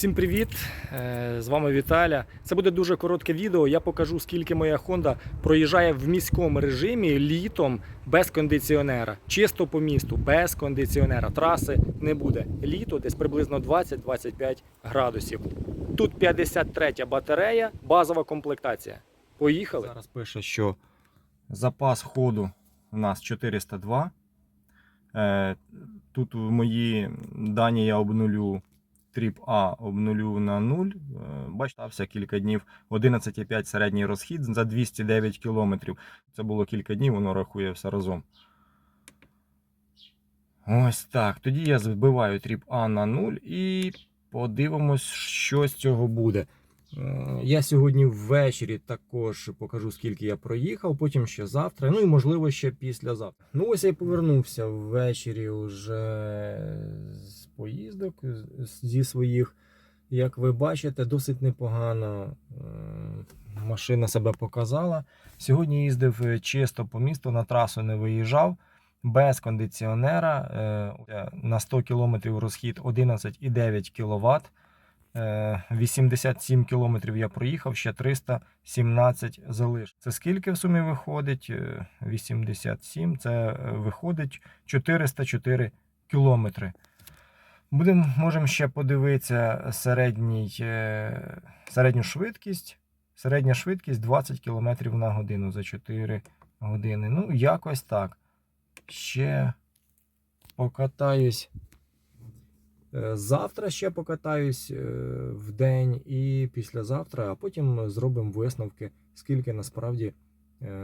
Всім привіт! Е, З вами Віталя. Це буде дуже коротке відео. Я покажу, скільки моя Honda проїжджає в міському режимі літом без кондиціонера. Чисто по місту, без кондиціонера. Траси не буде. Літо десь приблизно 20-25 градусів. Тут 53 батарея, базова комплектація. Поїхали. Зараз пише, що запас ходу у нас 402. Е, Тут мої дані я обнулю тріп А обнулю на 0. Е, Бачите, стався кілька днів. 11,5 середній розхід за 209 кілометрів. Це було кілька днів, воно рахує все разом. Ось так. Тоді я збиваю тріп А на 0 і подивимось, що з цього буде. Е, Я сьогодні ввечері також покажу, скільки я проїхав, потім ще завтра, ну і можливо ще післязавтра. Ну ось я повернувся ввечері вже з поїздок зі своїх. Як ви бачите, досить непогано е, машина себе показала. Сьогодні їздив е, чисто по місту, на трасу не виїжджав. Без кондиціонера е, на 100 км розхід 11,9 кВт. Е, 87 кілометрів я проїхав, ще 317 залиш. Це скільки в сумі виходить? Е, 87, це виходить 404 кілометри. Будемо, можемо ще подивитися середній, е, середню швидкість. Середня швидкість 20 км на годину за 4 години. Ну, якось так. Ще покатаюсь. Е, Завтра ще покатаюсь е, в день і післязавтра, а потім зробимо висновки, скільки насправді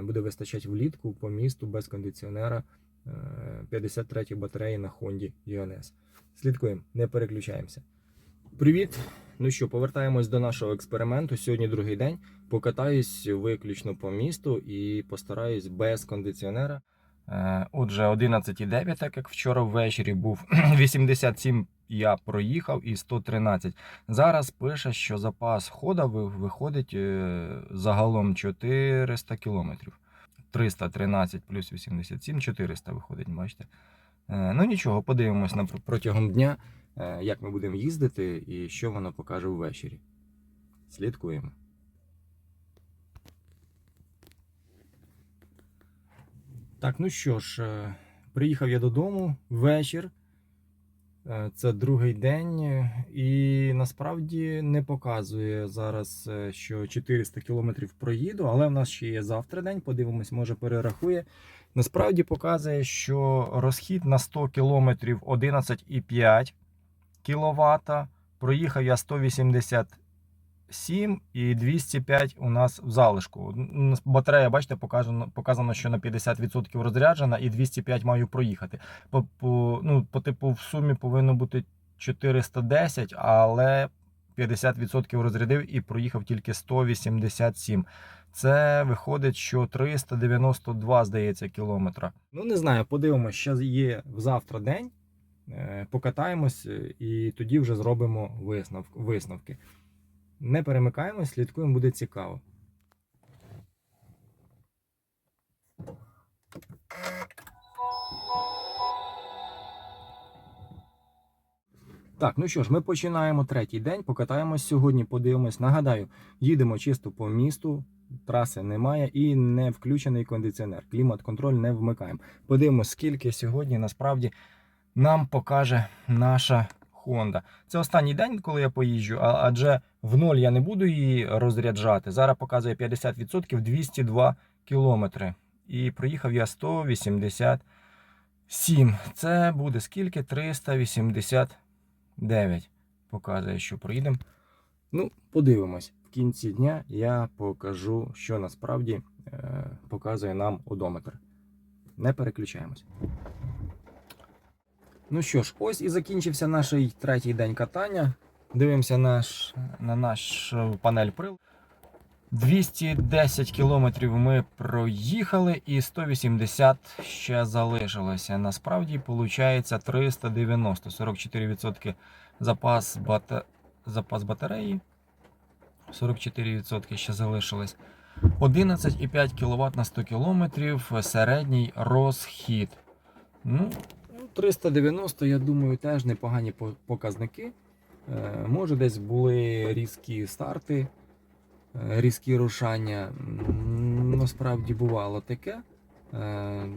буде вистачати влітку по місту без кондиціонера 53 батареї на Honda UNS. Слідкуємо, не переключаємося. Привіт! Ну що, повертаємось до нашого експерименту. Сьогодні другий день. Покатаюсь виключно по місту і постараюсь без кондиціонера. Е, Отже, 11,9, так як вчора ввечері був 87 я проїхав і 113. Зараз пише, що запас хода виходить е, загалом 400 кілометрів. 313 плюс 87, 400 виходить, бачите. Е, Ну нічого, подивимось протягом дня, е, як ми будемо їздити і що воно покаже ввечері. Слідкуємо. Так, ну що ж, е, приїхав я додому вечір. Е, Це другий день, і насправді не показує зараз, е, що 400 кілометрів проїду, але в нас ще є завтра день. Подивимось, може перерахує. Насправді показує, що розхід на 100 кілометрів 11,5 кВт. Проїхав я 187 і 205 у нас в залишку. Батарея, бачите, показано, показано, що на 50% розряджена і 205 маю проїхати. По, по, ну, по типу в сумі повинно бути 410, але 50% розрядив і проїхав тільки 187. Це виходить, що 392, здається, кілометра. Ну, не знаю, подивимося, що є завтра день. Е, Покатаємось е, і тоді вже зробимо висновки. Не перемикаємось, слідкуємо, буде цікаво. Так, ну що ж, ми починаємо третій день. Покатаємось сьогодні, подивимось. Нагадаю, їдемо чисто по місту, траси немає і не включений кондиціонер. Клімат-контроль не вмикаємо. Подивимось, скільки сьогодні насправді нам покаже наша Honda. Це останній день, коли я поїжджу, адже в ноль я не буду її розряджати. Зараз показує 50% 202 кілометри. І проїхав я 187. Це буде скільки? 389. Показує, що проїдемо. Ну, подивимось. В кінці дня я покажу, що насправді е, показує нам одометр. Не переключаємось. Ну що ж, ось і закінчився наш третій день катання. Дивимося наш, на наш е, панель прил. 210 кілометрів ми проїхали і 180 ще залишилося. Насправді, виходить 390, 44% запас, бата... запас батареї. 44% ще залишилось. 11,5 кВт на 100 км середній розхід. Ну, 390, я думаю, теж непогані показники. Е, Може, десь були різкі старти, е, різкі рушання. Насправді бувало таке. Е,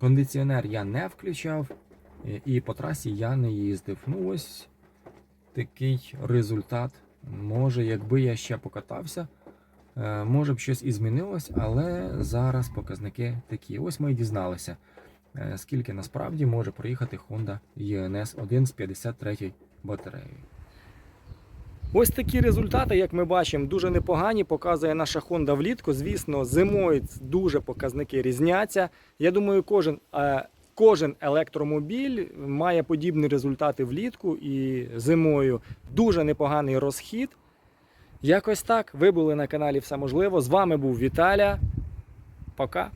Кондиціонер я не включав, і по трасі я не їздив. Ну, ось такий результат. Може, якби я ще покатався, може б щось і змінилось, але зараз показники такі. Ось ми і дізналися, скільки насправді може проїхати Honda ENS 1 з 53 батареєю. Ось такі результати, як ми бачимо, дуже непогані. Показує наша Honda влітку. Звісно, зимою дуже показники різняться. Я думаю, кожен, е, кожен електромобіль має подібні результати влітку і зимою. Дуже непоганий розхід. Якось так. Ви були на каналі Все можливо. З вами був Віталя. Пока.